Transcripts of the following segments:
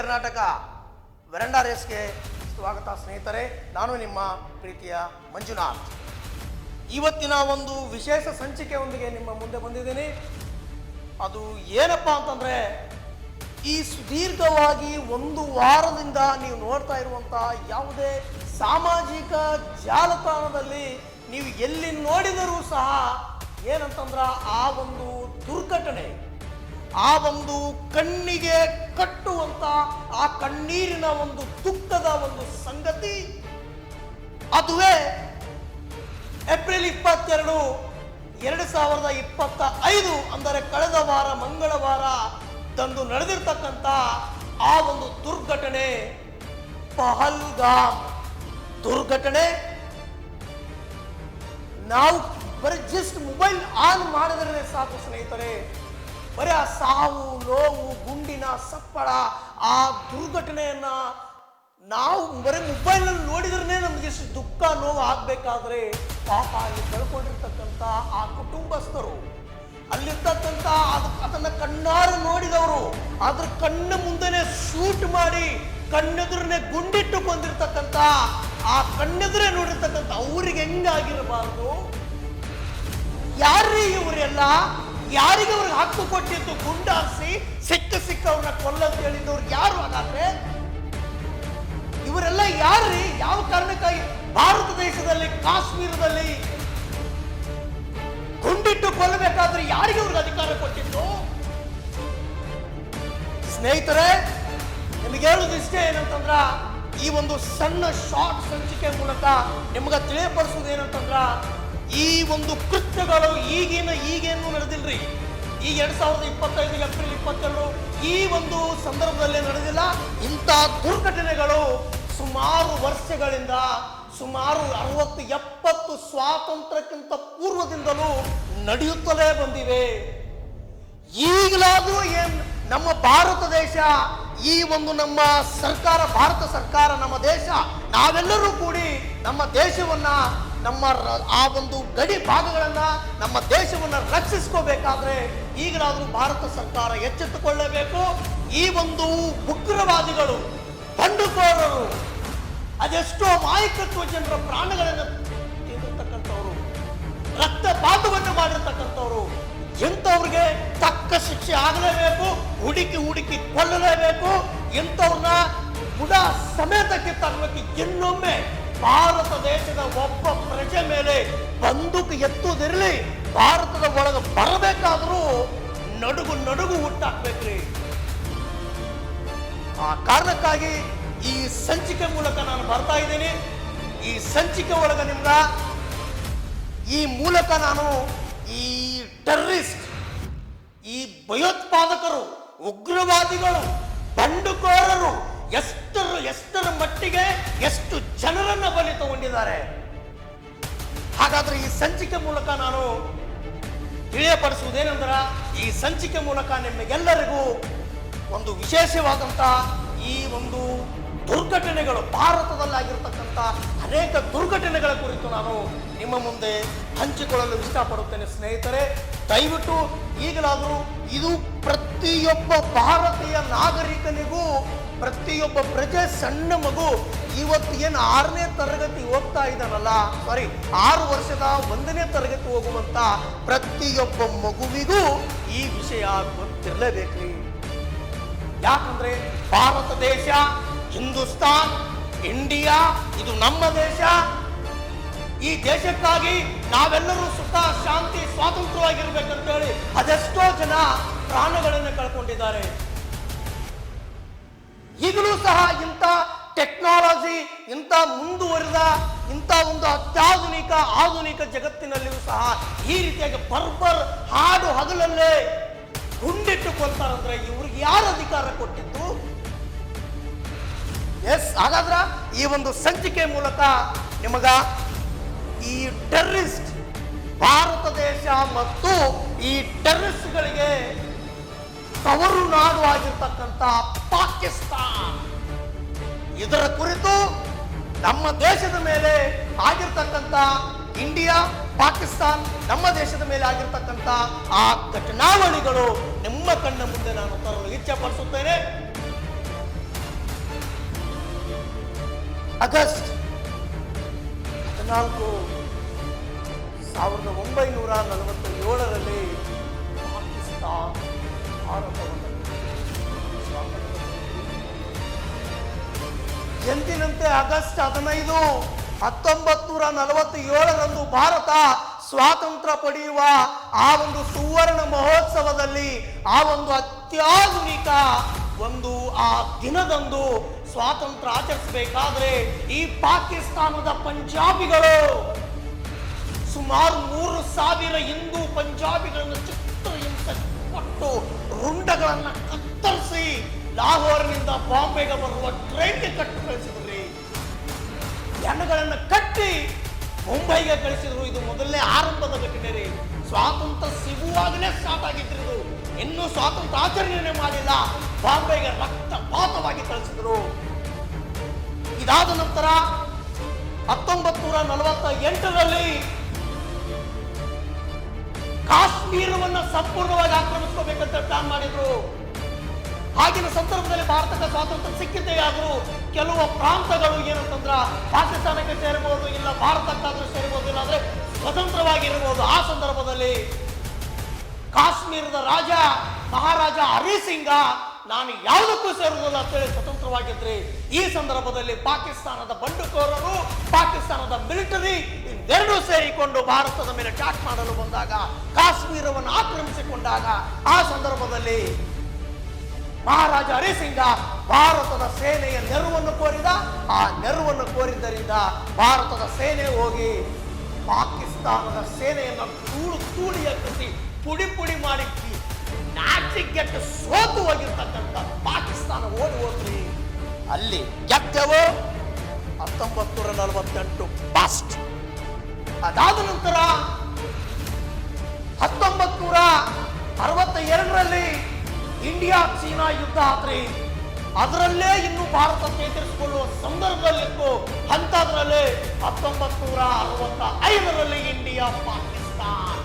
ಕರ್ನಾಟಕ ವೆರಂಡಾ ರೇಸ್ಗೆ ಸ್ವಾಗತ ಸ್ನೇಹಿತರೆ, ನಾನು ನಿಮ್ಮ ಪ್ರೀತಿಯ ಮಂಜುನಾಥ್. ಇವತ್ತಿನ ಒಂದು ವಿಶೇಷ ಸಂಚಿಕೆಯೊಂದಿಗೆ ನಿಮ್ಮ ಮುಂದೆ ಬಂದಿದ್ದೀನಿ. ಅದು ಏನಪ್ಪ ಅಂತಂದರೆ, ಈ ಸುದೀರ್ಘವಾಗಿ ಒಂದು ವಾರದಿಂದ ನೀವು ನೋಡ್ತಾ ಇರುವಂಥ ಯಾವುದೇ ಸಾಮಾಜಿಕ ಜಾಲತಾಣದಲ್ಲಿ ನೀವು ಎಲ್ಲಿ ನೋಡಿದರೂ ಸಹ ಏನಂತಂದ್ರೆ ಆ ಒಂದು ದುರ್ಘಟನೆ. ಆ ಒಂದು ಕಣ್ಣಿಗೆ ಕಟ್ಟುವಂತ, ಆ ಕಣ್ಣೀರಿನ ಒಂದು ದುಃಖದ ಒಂದು ಸಂಗತಿ. ಅದುವೇ ಏಪ್ರಿಲ್ ಇಪ್ಪತ್ತೆರಡು, ಎರಡು ಸಾವಿರದ ಇಪ್ಪತ್ತ ಐದು, ಅಂದರೆ ಕಳೆದ ವಾರ, ಮಂಗಳವಾರ ತಂದು ನಡೆದಿರ್ತಕ್ಕಂಥ ಆ ಒಂದು ದುರ್ಘಟನೆ, ಪಹಲ್ಗಾಮ್ ದುರ್ಘಟನೆ. ನಾವು ಬರೀ ಜಸ್ಟ್ ಮೊಬೈಲ್ ಆನ್ ಮಾಡಿದ್ರೆ ಸಾಕು ಸ್ನೇಹಿತರೆ. ಬರೀ ಆ ಸಾವು, ನೋವು, ಗುಂಡಿನ ಸಪ್ಪಳ, ಆ ದುರ್ಘಟನೆಯನ್ನ ನಾವು ಬರೀ ಮೊಬೈಲ್ನಲ್ಲಿ ನೋಡಿದ್ರೆ ನಮಗೆ ಎಷ್ಟು ದುಃಖ, ನೋವು ಆಗ್ಬೇಕಾದ್ರೆ ಪಾಪ ಅಲ್ಲಿ ಕಳ್ಕೊಂಡಿರ್ತಕ್ಕಂಥ ಆ ಕುಟುಂಬಸ್ಥರು, ಅಲ್ಲಿರ್ತಕ್ಕಂಥ ಅದ ಅದನ್ನ ಕಣ್ಣಾರು ನೋಡಿದವರು ಅದ್ರ ಕಣ್ಣು ಮುಂದೆನೆ ಶೂಟ್ ಮಾಡಿ ಕಣ್ಣೆದುರನ್ನೇ ಗುಂಡಿಟ್ಟು ಬಂದಿರ್ತಕ್ಕಂಥ ಆ ಕಣ್ಣೆದುರೇ ನೋಡಿರ್ತಕ್ಕಂಥ ಅವ್ರಿಗೆ ಹೆಂಗಾಗಿರಬಾರ್ದು? ಯಾರ್ರೀ ಇವರೆಲ್ಲ? ಯಾರಿಗೆ ಅವ್ರಿಗೆ ಹಕ್ಕು ಕೊಟ್ಟಿದ್ದು ಗುಂಡಾಸಿ ಸಿಕ್ಕ ಸಿಕ್ಕವ್ರನ್ನ ಕೊಲ್ಲಂತ ಹೇಳಿದವ್ರು ಯಾರು ಹಾಗಾದ್ರೆ? ಇವರೆಲ್ಲ ಯಾರ್ರಿ ಯಾವ ಕಾರಣಕ್ಕಾಗಿ? ಭಾರತ ದೇಶದಲ್ಲಿ, ಕಾಶ್ಮೀರದಲ್ಲಿ ಗುಂಡಿಟ್ಟು ಕೊಲ್ಲಬೇಕಾದ್ರೆ ಯಾರಿಗೆ ಅವ್ರಿಗೆ ಅಧಿಕಾರ ಕೊಟ್ಟಿದ್ದು? ಸ್ನೇಹಿತರೆ, ನಿಮಗೆ ಹೇಳುದು ಇಷ್ಟೇ ಏನಂತಂದ್ರ, ಈ ಒಂದು ಸಣ್ಣ ಶಾರ್ಟ್ ಸಂಚಿಕೆ ಮೂಲಕ ನಿಮ್ಗೆ ತಿಳಿಯಪಡಿಸೋದು ಏನಂತಂದ್ರ ಈ ಒಂದು ಕೃತ್ಯಗಳು ಈಗಿನ ಈಗೇನು ನಡೆದಿಲ್ರಿ? ಈ ಎರಡ್ ಸಾವಿರದ ಇಪ್ಪತ್ತೈದು ಏಪ್ರಿಲ್ ಇಪ್ಪತ್ತೆರಡು ಈ ಒಂದು ಸಂದರ್ಭದಲ್ಲಿ ನಡೆದಿಲ್ಲ. ಇಂಥ ದುರ್ಘಟನೆಗಳು ಸುಮಾರು ವರ್ಷಗಳಿಂದ ಸುಮಾರು ಅರವತ್ತು, ಎಪ್ಪತ್ತು ಸ್ವಾತಂತ್ರ್ಯಕ್ಕಿಂತ ಪೂರ್ವದಿಂದಲೂ ನಡೆಯುತ್ತಲೇ ಬಂದಿವೆ. ಈಗಲಾದರೂ ಏನ್ ನಮ್ಮ ಭಾರತ ದೇಶ, ಈ ಒಂದು ನಮ್ಮ ಸರ್ಕಾರ, ಭಾರತ ಸರ್ಕಾರ, ನಮ್ಮ ದೇಶ, ನಾವೆಲ್ಲರೂ ಕೂಡಿ ನಮ್ಮ ದೇಶವನ್ನ ನಮ್ಮ ಆ ಒಂದು ಗಡಿ ಭಾಗಗಳನ್ನು ನಮ್ಮ ದೇಶವನ್ನು ರಕ್ಷಿಸ್ಕೋಬೇಕಾದ್ರೆ ಈಗಲಾದರೂ ಭಾರತ ಸರ್ಕಾರ ಎಚ್ಚೆತ್ತುಕೊಳ್ಳಬೇಕು. ಈ ಒಂದು ಉಗ್ರವಾದಿಗಳು, ಬಂಡುಕೋರರು, ಅದೆಷ್ಟೋ ಮಾಯಕತ್ವ ಜನರ ಪ್ರಾಣಗಳನ್ನು ತಿಂದಿರ್ತಕ್ಕಂಥವ್ರು ರಕ್ತಪಾತವನ್ನು ಮಾಡಿರ್ತಕ್ಕಂಥವ್ರು, ಎಂಥವ್ರಿಗೆ ತಕ್ಕ ಶಿಕ್ಷೆ ಆಗಲೇಬೇಕು, ಹುಡುಕಿ ಹುಡುಕಿ ಕೊಲ್ಲಲೇಬೇಕು, ಎಂಥವ್ರನ್ನ ಬುಡ ಸಮೇತಕ್ಕೆ ತರಬೇಕು ಇನ್ನೊಮ್ಮೆ ಭಾರತ ದೇಶದ ಒಬ್ಬ ಪ್ರಜೆ ಮೇಲೆ ಬಂದೂಕು ಎತ್ತುವುದಿರಲಿ, ಭಾರತದ ಒಳಗೆ ಬರಬೇಕಾದರೂ ನಡುಗು ನಡುಗು ಹುಟ್ಟಾಕ್ಬೇಕ್ರಿ. ಆ ಕಾರಣಕ್ಕಾಗಿ ಈ ಸಂಚಿಕೆ ಮೂಲಕ ನಾನು ಬರ್ತಾ ಇದ್ದೀನಿ. ಈ ಸಂಚಿಕೆ ಒಳಗ ನಿಮ್ಗ ಈ ಮೂಲಕ ನಾನು ಈ ಟೆರ್ರಿಸ್ಟ್, ಈ ಭಯೋತ್ಪಾದಕರು, ಉಗ್ರವಾದಿಗಳು, ಬಂಡುಕೋರರು ಎಷ್ಟರ ಎಷ್ಟರ ಮಟ್ಟಿಗೆ ಎಷ್ಟು ಜನರನ್ನ ಬಲಿ ತಗೊಂಡಿದ್ದಾರೆ. ಹಾಗಾದ್ರೆ ಈ ಸಂಚಿಕೆ ಮೂಲಕ ನಾನು ತಿಳಿಯಪಡಿಸುವುದೇನೆಂದ್ರ ಈ ಸಂಚಿಕೆ ಮೂಲಕ ನಿಮಗೆಲ್ಲರಿಗೂ ಒಂದು ವಿಶೇಷವಾದಂಥ ಈ ಒಂದು ದುರ್ಘಟನೆಗಳು ಭಾರತದಲ್ಲಿ ಆಗಿರತಕ್ಕಂತ ಅನೇಕ ದುರ್ಘಟನೆಗಳ ಕುರಿತು ನಾನು ನಿಮ್ಮ ಮುಂದೆ ಹಂಚಿಕೊಳ್ಳಲು ಇಷ್ಟಪಡುತ್ತೇನೆ ಸ್ನೇಹಿತರೆ. ದಯವಿಟ್ಟು ಈಗಲಾದರೂ ಇದು ಪ್ರತಿಯೊಬ್ಬ ಭಾರತೀಯ ನಾಗರಿಕನಿಗೂ ಪ್ರತಿಯೊಬ್ಬ ಪ್ರಜೆ ಸಣ್ಣ ಮಗು, ಇವತ್ತು ಏನು ಆರನೇ ತರಗತಿ ಹೋಗ್ತಾ ಇದ್ದಾನಲ್ಲ ಸಾರಿ ಆರು ವರ್ಷದ ಒಂದನೇ ತರಗತಿ ಹೋಗುವಂತ ಪ್ರತಿಯೊಬ್ಬ ಮಗುವಿಗೂ ಈ ವಿಷಯ ಗೊತ್ತಿರಲೇಬೇಕ್ರಿ. ಯಾಕಂದ್ರೆ ಭಾರತ ದೇಶ, ಹಿಂದೂಸ್ತಾನ್, ಇಂಡಿಯಾ, ಇದು ನಮ್ಮ ದೇಶ. ಈ ದೇಶಕ್ಕಾಗಿ ನಾವೆಲ್ಲರೂ ಸುಖ, ಶಾಂತಿ ಸ್ವಾತಂತ್ರ್ಯವಾಗಿರ್ಬೇಕಂತ ಹೇಳಿ ಅದೆಷ್ಟೋ ಜನ ಪ್ರಾಣಗಳನ್ನು ಕಳ್ಕೊಂಡಿದ್ದಾರೆ. ಈಗಲೂ ಸಹ ಇಂಥ ಟೆಕ್ನಾಲಜಿ, ಇಂಥ ಮುಂದುವರೆದ, ಇಂಥ ಒಂದು ಅತ್ಯಾಧುನಿಕ, ಆಧುನಿಕ ಜಗತ್ತಿನಲ್ಲಿಯೂ ಸಹ ಈ ರೀತಿಯಾಗಿ ಬರ್ಬರ್ ಹಾಡು ಹಗಲಲ್ಲೇ ಗುಂಡಿಟ್ಟುಕೊಳ್ತಾರಂದ್ರೆ ಇವ್ರಿಗೆ ಯಾರು ಅಧಿಕಾರ ಕೊಟ್ಟಿದ್ದು? ಎಸ್ ಹಾಗಾದ್ರ ಈ ಒಂದು ಸಂಚಿಕೆ ಮೂಲಕ ನಿಮಗ ಈ ಟೆರ್ರಿಸ್ಟ್, ಭಾರತ ದೇಶ ಮತ್ತು ಈ ಟೆರರಿಸ್ಟ್ಗಳಿಗೆ ತವರು ನಾಡು ಆಗಿರ್ತಕ್ಕಂಥ ಪಾಕಿಸ್ತಾನ್. ಇದರ ಕುರಿತು ನಮ್ಮ ದೇಶದ ಮೇಲೆ ಆಗಿರ್ತಕ್ಕಂಥ ಇಂಡಿಯಾ, ಪಾಕಿಸ್ತಾನ್ ನಮ್ಮ ದೇಶದ ಮೇಲೆ ಆಗಿರ್ತಕ್ಕಂಥ ಆ ಘಟನಾವಳಿಗಳು ನಿಮ್ಮ ಕಣ್ಣ ಮುಂದೆ ನಾನು ತರಲು ಇಚ್ಛೆ ಪಡಿಸುತ್ತೇನೆ ಆಗಸ್ಟ್ ಹದಿನಾಲ್ಕು ಸಾವಿರದ ಒಂಬೈನೂರ ನಲವತ್ತ ಏಳರಲ್ಲಿ ಪಾಕಿಸ್ತಾನ್ ಎಂದಿನಂತೆ ಆಗಸ್ಟ್ ಹದಿನೈದು ಹತ್ತೊಂಬತ್ ನೂರ ನಲವತ್ತೇಳರಂದು ಭಾರತ ಸ್ವಾತಂತ್ರ್ಯ ಪಡೆಯುವ ಆ ಒಂದು ಸುವರ್ಣ ಮಹೋತ್ಸವದಲ್ಲಿ, ಆ ಒಂದು ಅತ್ಯಾಧುನಿಕ ಒಂದು ಆ ದಿನದಂದು ಸ್ವಾತಂತ್ರ್ಯ ಆಚರಿಸಬೇಕಾದ್ರೆ ಈ ಪಾಕಿಸ್ತಾನದ ಪಂಜಾಬಿಗಳು ಸುಮಾರು ಮೂರು ಸಾವಿರ ಹಿಂದೂ ಪಂಜಾಬಿಗಳನ್ನು ಚಿತ್ರ ಹಿಂಸೆ ಕೊಟ್ಟು ರುಂಡಗಳನ್ನ ಕತ್ತರಿಸಿ ಲಾಹೋರ್ನಿಂದ ಬಾಂಬೆಗೆ ಬರುವ ಟ್ರೈನ್ಗೆ ಕಟ್ಟಿ ಕಳಿಸಿದ್ರಿ. ಜನಗಳನ್ನು ಕಟ್ಟಿ ಮುಂಬೈಗೆ ಕಳಿಸಿದ್ರು. ಇದು ಮೊದಲನೇ ಆರಂಭದ ಘಟನೆ ರೀ. ಸ್ವಾತಂತ್ರ್ಯ ಸಿಗುವಾಗಲೇ ಸ್ಟಾರ್ಟ್ ಆಗಿದ್ರು ಇನ್ನೂ ಸ್ವಾತಂತ್ರ್ಯ ಆಚರಣೆ ಮಾಡಿಲ್ಲ. ಬಾಂಬೆಗೆ ರಕ್ತಪಾತವಾಗಿ ಕಳಿಸಿದ್ರು. ಇದಾದ ನಂತರ ಹತ್ತೊಂಬತ್ತು ನೂರ ನಲವತ್ತ ಎಂಟರಲ್ಲಿ ಕಾಶ್ಮೀರವನ್ನ ಸಂಪೂರ್ಣವಾಗಿ ಆಕ್ರಮಿಸ್ಕೋಬೇಕಂತ ಪ್ಲಾನ್ ಮಾಡಿದ್ರು. ಆಗಿನ ಸಂದರ್ಭದಲ್ಲಿ ಭಾರತಕ್ಕೆ ಸ್ವಾತಂತ್ರ್ಯ ಸಿಕ್ಕಿದ್ದೇ ಆದರೂ ಕೆಲವು ಪ್ರಾಂತಗಳು ಏನಂತಂದ್ರ ಪಾಕಿಸ್ತಾನಕ್ಕೆ ಸೇರಬಹುದು ಇಲ್ಲ ಭಾರತಕ್ಕಾದ್ರೂ ಸೇರಬಹುದು ಇಲ್ಲಾಂದ್ರೆ ಸ್ವತಂತ್ರವಾಗಿರಬಹುದು ಆ ಸಂದರ್ಭದಲ್ಲಿ ಕಾಶ್ಮೀರದ ರಾಜ ಮಹಾರಾಜ ಹರಿ ಸಿಂಗ ನಾನು ಯಾವುದಕ್ಕೂ ಸೇರುವುದಿಲ್ಲ ಅಂತೇಳಿ ಸ್ವತಂತ್ರವಾಗಿದ್ರಿ. ಈ ಸಂದರ್ಭದಲ್ಲಿ ಪಾಕಿಸ್ತಾನದ ಬಂಡುಕೋರರು, ಪಾಕಿಸ್ತಾನದ ಮಿಲಿಟರಿ ಇವೆರಡೂ ಸೇರಿಕೊಂಡು ಭಾರತದ ಮೇಲೆ ಅಟ್ಯಾಕ್ ಮಾಡಲು ಬಂದಾಗ, ಕಾಶ್ಮೀರವನ್ನು ಆಕ್ರಮಿಸಿಕೊಂಡಾಗ, ಆ ಸಂದರ್ಭದಲ್ಲಿ ಮಹಾರಾಜ ಹರಿಸಿಂಗ ಭಾರತದ ಸೇನೆಯ ನೆರವನ್ನು ಕೋರಿದ. ಆ ನೆರವನ್ನು ಕೋರಿದ್ದರಿಂದ ಭಾರತದ ಸೇನೆ ಹೋಗಿ ಪಾಕಿಸ್ತಾನದ ಸೇನೆಯನ್ನು ತೂಳು ತೂಳಿಯ ಕೃತಿ, ಪುಡಿ ಪುಡಿ ಮಾಡಿ ನಾಚಿಗೆಟ್ಟು ಸೋತು ಹೋಗಿರ್ತಕ್ಕಂಥ ಪಾಕಿಸ್ತಾನ ಓಡಿ ಹೋದ್ರಿ. ಅಲ್ಲಿ ಗೆದ್ದೆವು ಹತ್ತೊಂಬತ್ತು ನೂರ ನಲವತ್ತೆಂಟು ಬಾಸ್ಟ್ ಅದಾದ ನಂತರ ಹತ್ತೊಂಬತ್ತು ನೂರ ಅರವತ್ತ ಎರಡರಲ್ಲಿ ಇಂಡಿಯಾ ಚೀನಾ ಯುದ್ಧ ಆದ್ರೆ ಅದರಲ್ಲೇ ಇನ್ನು ಭಾರತ ಚೇತರಿಸಿಕೊಳ್ಳುವ ಸಂದರ್ಭದಲ್ಲಿತ್ತು. ಅಂಥದ್ರಲ್ಲಿ ಹತ್ತೊಂಬತ್ತು ನೂರ ಅರವತ್ತ ಐದರಲ್ಲಿ ಇಂಡಿಯಾ, ಪಾಕಿಸ್ತಾನ.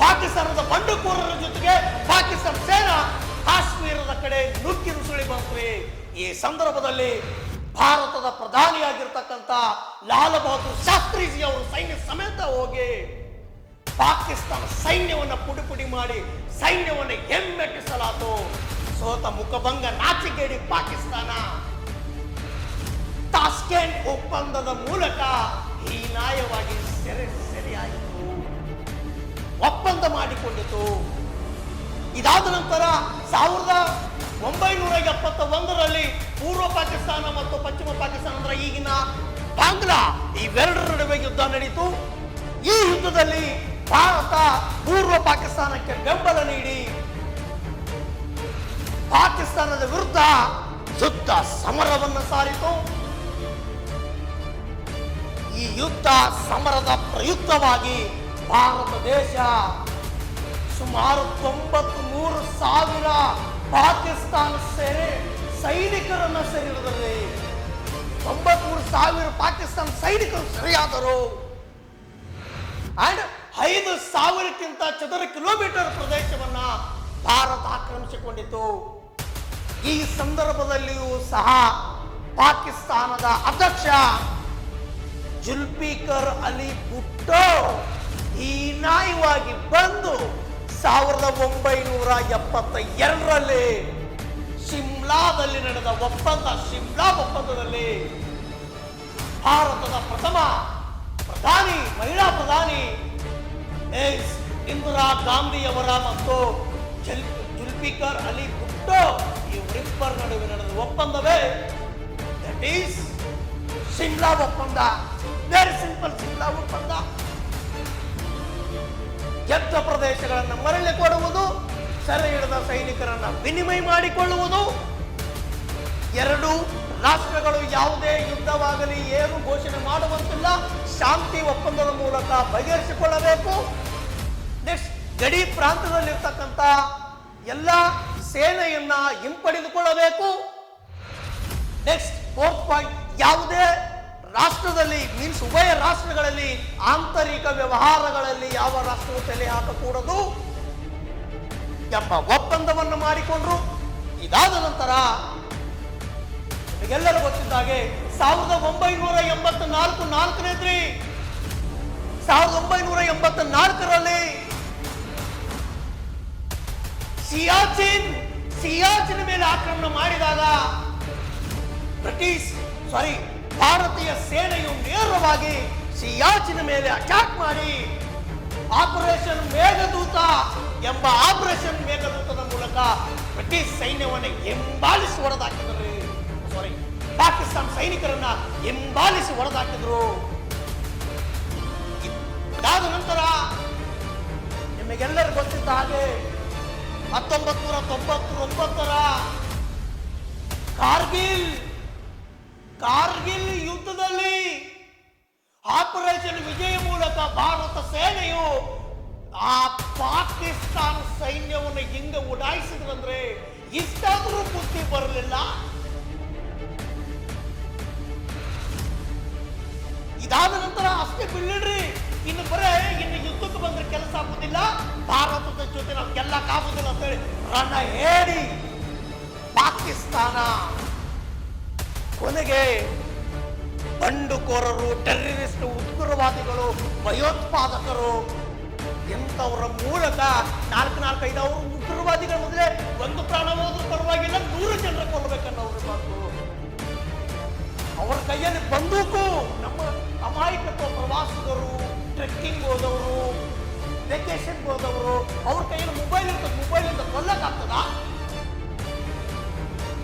ಪಾಕಿಸ್ತಾನದ ಬಂಡುಕೋರರ ಜೊತೆಗೆ ಪಾಕಿಸ್ತಾನ ಸೇನಾ ಕಾಶ್ಮೀರದ ಕಡೆ ನುಗ್ಗಿ ನುಸುಳಿ ಬಂತ್ರಿ ಈ ಸಂದರ್ಭದಲ್ಲಿ ಭಾರತದ ಪ್ರಧಾನಿಯಾಗಿರ್ತಕ್ಕಂಥ ಲಾಲ್ ಬಹದ್ದೂರ್ ಶಾಸ್ತ್ರೀಜಿ ಅವರು ಸೈನ್ಯ ಸಮೇತ ಹೋಗಿ ಪಾಕಿಸ್ತಾನ ಸೈನ್ಯವನ್ನು ಪುಡಿ ಪುಡಿ ಮಾಡಿ ಸೈನ್ಯವನ್ನು ಹೆಮ್ಮೆಟ್ಟಿಸಲಾತು. ಸೋತ ಮುಖಭಂಗ ನಾಚಿಗೇಡಿ ಪಾಕಿಸ್ತಾನ. ತಾಸ್ಕೆಂಟ್ ಒಪ್ಪಂದದ ಮೂಲಕ ಹೀನಾಯವಾಗಿ ಸೆರೆ ಸೆರೆಯಾಯಿತು. ಒಪ್ಪಂದ ಮಾಡಿಕೊಂಡಿತು. ಇದಾದ ನಂತರ ಸಾವಿರದ ಒಂಬೈನೂರ ಎಪ್ಪತ್ತ ಒಂದರಲ್ಲಿ ಪೂರ್ವ ಪಾಕಿಸ್ತಾನ ಮತ್ತು ಪಶ್ಚಿಮ ಪಾಕಿಸ್ತಾನ ಅಂದ್ರೆ ಈಗಿನ ಬಾಂಗ್ಲಾ. ಇವೆರಡರ ನಡುವೆ ಯುದ್ಧ ನಡೀತು. ಈ ಯುದ್ಧದಲ್ಲಿ ಭಾರತ ಪೂರ್ವ ಪಾಕಿಸ್ತಾನಕ್ಕೆ ಬೆಂಬಲ ನೀಡಿ ಪಾಕಿಸ್ತಾನದ ವಿರುದ್ಧ ಯುದ್ಧ ಸಮರವನ್ನು ಸಾರಿತು. ಈ ಯುದ್ಧ ಸಮರದ ಪ್ರಯುಕ್ತವಾಗಿ ಭಾರತ ದೇಶ ಸುಮಾರು ತೊಂಬತ್ತ್ ಮೂರು ಸಾವಿರ ಪಾಕಿಸ್ತಾನ ಸೇನೆ ಸೈನಿಕರನ್ನ ಸೆರೆಹಿಡಿದ್ರಿ ತೊಂಬತ್ಮೂರು ಸಾವಿರ ಪಾಕಿಸ್ತಾನ ಸೈನಿಕರು ಸರಿಯಾದರು? ಅಂಡ್ ಐದು ಸಾವಿರಕ್ಕಿಂತ ಚದರ ಕಿಲೋಮೀಟರ್ ಪ್ರದೇಶವನ್ನ ಭಾರತ ಆಕ್ರಮಿಸಿಕೊಂಡಿತು ಈ ಸಂದರ್ಭದಲ್ಲಿಯೂ ಸಹ ಪಾಕಿಸ್ತಾನದ ಅಧ್ಯಕ್ಷ ಜುಲ್ಫಿಕರ್ ಅಲಿ ಭುಟ್ಟೋ ಹೀನಾಯವಾಗಿ ಬಂದು ಸಾವಿರದ ಒಂಬೈನೂರ ಎಪ್ಪತ್ತ ಎರಡರಲ್ಲಿ ಶಿಮ್ಲಾದಲ್ಲಿ ನಡೆದ ಒಪ್ಪಂದ, ಶಿಮ್ಲಾ ಒಪ್ಪಂದದಲ್ಲಿ ಭಾರತದ ಪ್ರಥಮ ಪ್ರಧಾನಿ, ಮಹಿಳಾ ಪ್ರಧಾನಿ ಎಸ್ ಇಂದಿರಾ ಗಾಂಧಿಯವರ ಮತ್ತು ಜಲ್, ಜುಲ್ಫಿಕರ್ ಅಲಿ ಭುಟ್ಟೋ ಇವರಿಬ್ಬರ ನಡುವೆ ನಡೆದ ಒಪ್ಪಂದವೇ ದಟ್ ಈಸ್ ಶಿಮ್ಲಾ ಒಪ್ಪಂದ. ವೆರಿ ಸಿಂಪಲ್ ಶಿಮ್ಲಾ ಒಪ್ಪಂದ. ಗೆದ್ದ ಪ್ರದೇಶಗಳನ್ನು ಮರಳಿ ಕೊಡುವುದು, ಸೆರೆ ಹಿಡಿದ ಸೈನಿಕರನ್ನ ವಿನಿಮಯ ಮಾಡಿಕೊಳ್ಳುವುದು. ಎರಡು ರಾಷ್ಟ್ರಗಳು ಯಾವುದೇ ಯುದ್ಧವಾಗಲಿ ಏನು ಘೋಷಣೆ ಮಾಡುವಂತಿಲ್ಲ. ಶಾಂತಿ ಒಪ್ಪಂದದ ಮೂಲಕ ಬಗೆಹರಿಸಿಕೊಳ್ಳಬೇಕು. ನೆಕ್ಸ್ಟ್, ಗಡಿ ಪ್ರಾಂತದಲ್ಲಿರ್ತಕ್ಕಂಥ ಎಲ್ಲ ಸೇನೆಯನ್ನ ಹಿಂಪಡೆದುಕೊಳ್ಳಬೇಕು. ನೆಕ್ಸ್ಟ್, ಫೋರ್ತ್ ಪಾಯಿಂಟ್ ಯಾವುದೇ ರಾಷ್ಟ್ರದಲ್ಲಿ ಮೀನ್ಸ್ ಉಭಯ ರಾಷ್ಟ್ರಗಳಲ್ಲಿ ಆಂತರಿಕ ವ್ಯವಹಾರಗಳಲ್ಲಿ ಯಾವ ರಾಷ್ಟ್ರವು ತಲೆ ಹಾಕಕೂಡದು ಎಂಬ ಒಪ್ಪಂದವನ್ನು ಮಾಡಿಕೊಂಡ್ರು. ಇದಾದ ನಂತರ ನಿಮಗೆಲ್ಲರೂ ಗೊತ್ತಿದ್ದ ಹಾಗೆ ಸಾವಿರದ ಒಂಬೈನೂರ ಎಂಬತ್ತ ನಾಲ್ಕು ನಾಲ್ಕನೇದ್ರಿ ಸಾವಿರದ ಒಂಬೈನೂರ ಎಂಬತ್ತ ನಾಲ್ಕರಲ್ಲಿ ಸಿಯಾಚಿನ್, ಸಿಯಾಚಿನ ಮೇಲೆ ಆಕ್ರಮಣ ಮಾಡಿದಾಗ ಬ್ರಿಟಿಷ್ ಸಾರಿ ಭಾರತೀಯ ಸೇನೆಯು ನೇರವಾಗಿ ಸಿಯಾಚಿನ ಮೇಲೆ ಅಟ್ಯಾಕ್ ಮಾಡಿ ಆಪರೇಷನ್ ಮೇಘದೂತ ಎಂಬ ಆಪರೇಷನ್ ಮೇಘದೂತದ ಮೂಲಕ ಬ್ರಿಟಿಷ್ ಸೈನ್ಯವನ್ನು ಹಿಂಬಾಲಿಸಿ ಹೊಡೆದಾಕಿದರು ಸಾರಿ ಪಾಕಿಸ್ತಾನ ಸೈನಿಕರನ್ನ ಹಿಂಬಾಲಿಸಿ ಹೊಡೆದಾಕಿದ್ರು. ಇದಾದ ನಂತರ ನಿಮಗೆಲ್ಲರೂ ಗೊತ್ತಿದ್ದ ಹಾಗೆ ಹತ್ತೊಂಬತ್ತು ನೂರ ತೊಂಬತ್ತೊಂಬತ್ತರ ಕಾರ್ಗಿಲ್ ಕಾರ್ಗಿಲ್ ಯುದ್ಧದಲ್ಲಿ ಆಪರೇಷನ್ ವಿಜಯ ಮೂಲಕ ಭಾರತ ಸೇನೆಯು ಆ ಪಾಕಿಸ್ತಾನ ಸೈನ್ಯವನ್ನು ಹಿಂದೆ ಉಡಾಯಿಸಿದ್ರಂದ್ರೆ ಇಷ್ಟಾದ್ರೂ ಬುದ್ಧಿ ಬರಲಿಲ್ಲ. ಇದಾದ ನಂತರ ಅಷ್ಟೇ ಬಿಲ್ಲಿಡ್ರಿ ಇನ್ನು ಬರೇ ಇನ್ನು ಯುದ್ಧಕ್ಕೆ ಬಂದ್ರೆ ಕೆಲಸ ಆಗುದಿಲ್ಲ. ಭಾರತದ ಜೊತೆ ನಾವು ಕಾಗುದಿಲ್ಲ ಅಂತ ಹೇಳಿ ರಣ ಹೇಳಿ ಪಾಕಿಸ್ತಾನ. ಕೊನೆಗೆ ಬಂಡುಕೋರರು ಟೆರರಿಸ್ಟ್ ಉಗ್ರವಾದಿಗಳು ಭಯೋತ್ಪಾದಕರು ಎಂಥವರ ಮೂಲಕ ನಾಲ್ಕು ನಾಲ್ಕು ಐದು ಅವರು ಉಗ್ರವಾದಿಗಳ ಮೊದಲೇ ಒಂದು ಪ್ರಾಣ ಪರವಾಗಿಲ್ಲ, ನೂರು ಜನರ ಕೊಲ್ಲಬೇಕನ್ನೋರು ಮಾತು ಅವರ ಕೈಯಲ್ಲಿ ಬಂದೂಕು. ನಮ್ಮ ಅಮಾಯಕತ್ವ ಪ್ರವಾಸಿಗರು, ಟ್ರೆಕ್ಕಿಂಗ್ ಹೋದವರು ವೆಕೇಶನ್ ಹೋದವರು, ಅವ್ರ ಕೈಯಲ್ಲಿ ಮೊಬೈಲ್ ಇರ್ತದೆ ಮೊಬೈಲ್ ಇಂದ ಕೊಲ್ಲಕ್ಕಾಗ್ತದ?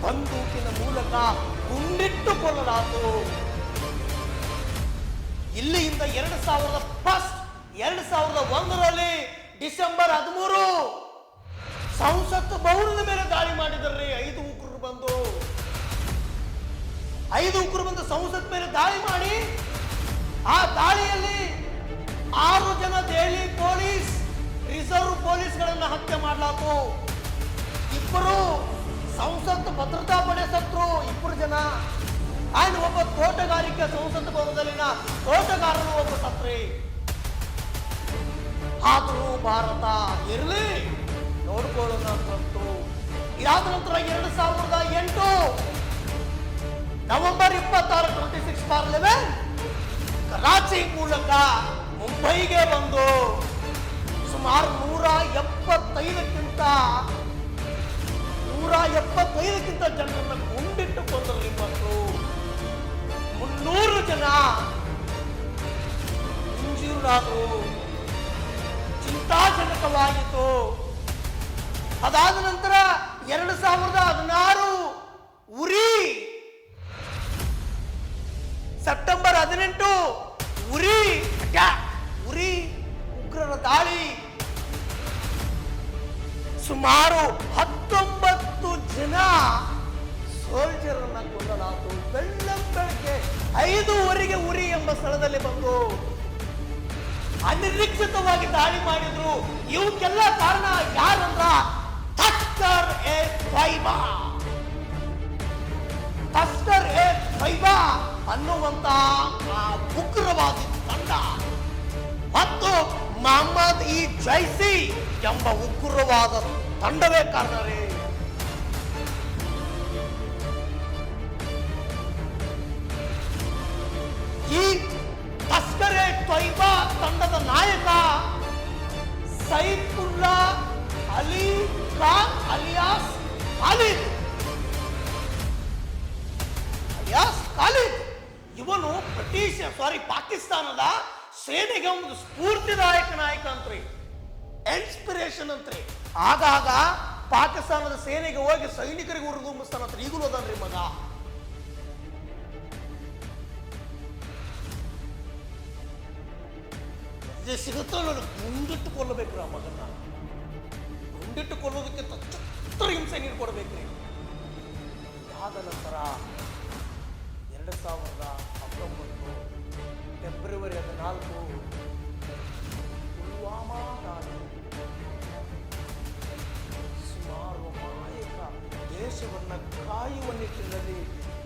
ಬಂದೂಕಿನ ಮೂಲಕ ಗುಂಡಿಟ್ಟು ಕೊಲ್ಲಲಾತು ಇಲ್ಲಿಯಿಂದ ಎರಡು ಸಾವಿರದ ಫಸ್ಟ್, ಎರಡು ಸಾವಿರದ ಒಂದರಲ್ಲಿ ಡಿಸೆಂಬರ್ ಹದಿಮೂರು, ಸಂಸತ್ ಭವನದ ಮೇಲೆ ದಾಳಿ ಮಾಡಿದ್ರಿ. ಐದು ಉಗ್ರರು ಬಂದು. ಐದು ಉಗ್ರರು ಬಂದು ಸಂಸತ್ ಮೇಲೆ ದಾಳಿ ಮಾಡಿ. ಆ ದಾಳಿಯಲ್ಲಿ ಆರು ಜನ ದೆಹಲಿ ಪೊಲೀಸ್, ರಿಸರ್ವ್ ಪೊಲೀಸ್ಗಳನ್ನು ಹತ್ಯೆ ಮಾಡಲಾತು. ಇಬ್ಬರು ಸಂಸತ್ ಭದ್ರತಾ ಪಡೆ ಸತ್ರು ಇಬ್ಬರು ಜನ. ಅಂಡ್ ಒಬ್ಬ ತೋಟಗಾರಿಕೆ ಸಂಸತ್ ಭವನದಲ್ಲಿನ ತೋಟಗಾರನು ಒಬ್ಬ ಸತ್ರಿ. ಆದರೂ ಭಾರತ ಇರಲಿ. ನೋಡ್ಕೊಳ್ಳೋಣ ಅಂತಂತು ಇದಾದ ನಂತರ ಎರಡು ಸಾವಿರದ ಎಂಟು. ನವೆಂಬರ್ ಇಪ್ಪತ್ತಾರು ಟ್ವೆಂಟಿ ಸಿಕ್ಸ್ ಪಾರ್ಲಿಮೆಂಟ್. ಕರಾಚಿ ಮೂಲಕ ಮುಂಬೈಗೆ ಬಂದು ಸುಮಾರು ನೂರ ಎಪ್ಪತ್ತೈದಕ್ಕಿಂತ ಎಪ್ಪತ್ತೈದಕ್ಕಿಂತ ಜನರನ್ನ ಗುಂಡಿಟ್ಟು ಕೊಂದರು ಮತ್ತು ಮುನ್ನೂರು ಜನ ಇಂಜೂರಾದರು ಚಿಂತಾಜನಕವಾಯಿತು ಅದಾದ ನಂತರ ಎರಡು ಸಾವಿರದ ಹದಿನಾರು ಉರಿ. ಸೆಪ್ಟೆಂಬರ್ ಹದಿನೆಂಟು ಉರಿ. ಉರಿ ಉಗ್ರರ ದಾಳಿ. ಸುಮಾರು ಹತ್ತೊಂಬತ್ತು ಎಂಬ ಸ್ಥಳದಲ್ಲಿ ಬಂದು ಅನಿರೀಕ್ಷಿತವಾಗಿ ದಾಳಿ ಮಾಡಿದ್ರು. ಇವಕ್ಕೆಲ್ಲ ಕಾರಣ ಯಾರಂದ್ರ ತಸ್ಕರ್ ಎ ಫೈಬಾ ತಸ್ಕರ್ ಎ ಫೈಬಾ ಅನ್ನುವಂತ ಆ ಉಗ್ರವಾದಿ ತಂಡ. ಮತ್ತು ಮೊಹಮ್ಮದ್ ಇ ಜೈಸಿ ಎಂಬ ಉಗ್ರವಾದ ತಂಡವೇ ಕಾರಣ ಸೇನೆಗೆ ಒಂದು ಸ್ಫೂರ್ತಿದಾಯಕ ನಾಯಕ ಅಂತ್ರಿ. ಇನ್ಸ್ಪಿರೇಷನ್ ಅಂತ್ರಿ. ಆಗಾಗ ಪಾಕಿಸ್ತಾನದ ಸೇನೆಗೆ ಹೋಗಿ ಸೈನಿಕರಿಗೆ ಉರುದುಂಬಿಸ್ತಾನಂತ್ರಿ ಈಗಲೂ ಅದನ್ರಿ ಮಗ. ಸಿಗುತ್ತೋ ನಾನು ಗುಂಡಿಟ್ಟು ಕೊಲ್ಲಬೇಕ್ರಿ ಆ ಮಗನ್ನ. ಗುಂಡಿಟ್ಟು ಕೊಲ್ಲೋದಕ್ಕೆ ಚಿತ್ರ ಹಿಂಸೆ ನೀರು ಕೊಡ್ಬೇಕ್ರಿ. ಆದ ನಂತರ ಎರಡು ಸಾವಿರದ ಹತ್ತೊಂಬತ್ತು ಫೆಬ್ರವರಿ ಹದಿನಾಲ್ಕು ಪುಲ್ವಾಮಾ ದಾಳಿ. ಸುಮಾರು ಮಾಯಕ ದೇಶವನ್ನು ಕಾಯುವ ನಿಟ್ಟಿನಲ್ಲಿ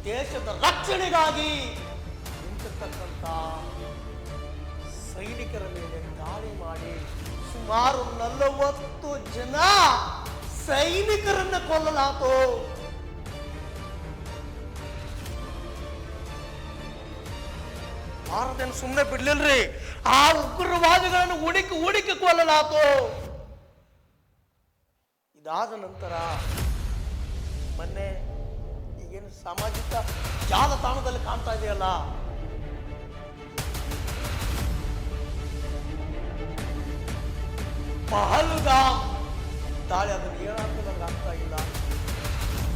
ದೇಶದ ರಕ್ಷಣೆಗಾಗಿ ನಿಂತಿರ್ತಕ್ಕಂಥ ಸೈನಿಕರ ಮೇಲೆ ದಾಳಿ ಮಾಡಿ ಸುಮಾರು ನಲವತ್ತು ಜನ ಸೈನಿಕರನ್ನು ಕೊಲ್ಲಲಾತು. ಭಾರತನ ಸುಮ್ಮನೆ ಬಿಡ್ಲಿಲ್ರಿ? ಆ ಉಗ್ರವಾದಿಗಳನ್ನು ಹುಡುಕಿ ಹುಡುಕಿ ಕೊಲ್ಲಲಾತು. ಇದಾದ ನಂತರ ಮೊನ್ನೆ ಈಗೇನು ಸಾಮಾಜಿಕ ಜಾಲತಾಣದಲ್ಲಿ ಕಾಣ್ತಾ ಇದೆಯಲ್ಲ? ಪಹಲ್ಗಾಮ್ ದಾಳಿ, ಅದನ್ನು ಏನಾದ್ರೂ ನನಗೆ ಆಗ್ತಾ ಇಲ್ಲ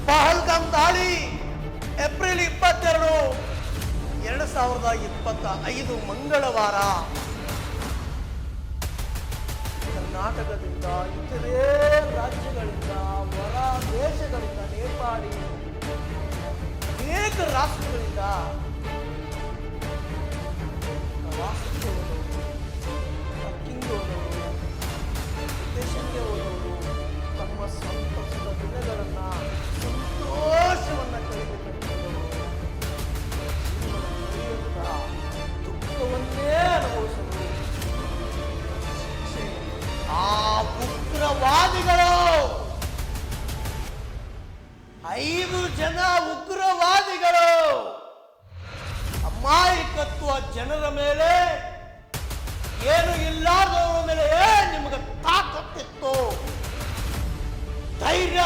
ಪಹಲ್ಗಾಮ್ ದಾಳಿ, ಏಪ್ರಿಲ್ ಇಪ್ಪತ್ತೆರಡು. ಎರಡು ಸಾವಿರದ ಇಪ್ಪತ್ತ ಐದು ಮಂಗಳವಾರ. ಕರ್ನಾಟಕದಿಂದ ಇತರೆ ರಾಜ್ಯಗಳಿಂದ ಹೊರ ದೇಶಗಳಿಂದ ನೇಪಾಳಿ ಅನೇಕ ರಾಷ್ಟ್ರಗಳಿಂದ ಪ್ರವಾಸಕ್ಕೆ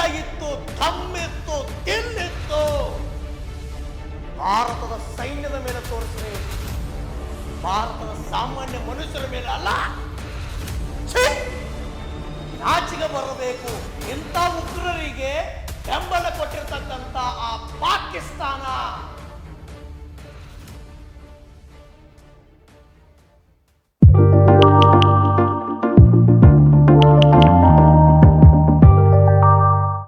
ಇತ್ತು ತಮ್ಮಿತ್ತು, ತಿನ್ನಿತ್ತು. ಭಾರತದ ಸೈನ್ಯದ ಮೇಲೆ ತೋರಿಸಿದೆ. ಭಾರತದ ಸಾಮಾನ್ಯ ಮನುಷ್ಯರ ಮೇಲೆ ಅಲ್ಲ! ನಾಚಿಗೆ ಬರಬೇಕು. ಇಂಥ ಉಗ್ರರಿಗೆ ಬೆಂಬಲ ಕೊಟ್ಟಿರ್ತಕ್ಕಂಥ ಆ ಪಾಕಿಸ್ತಾನ.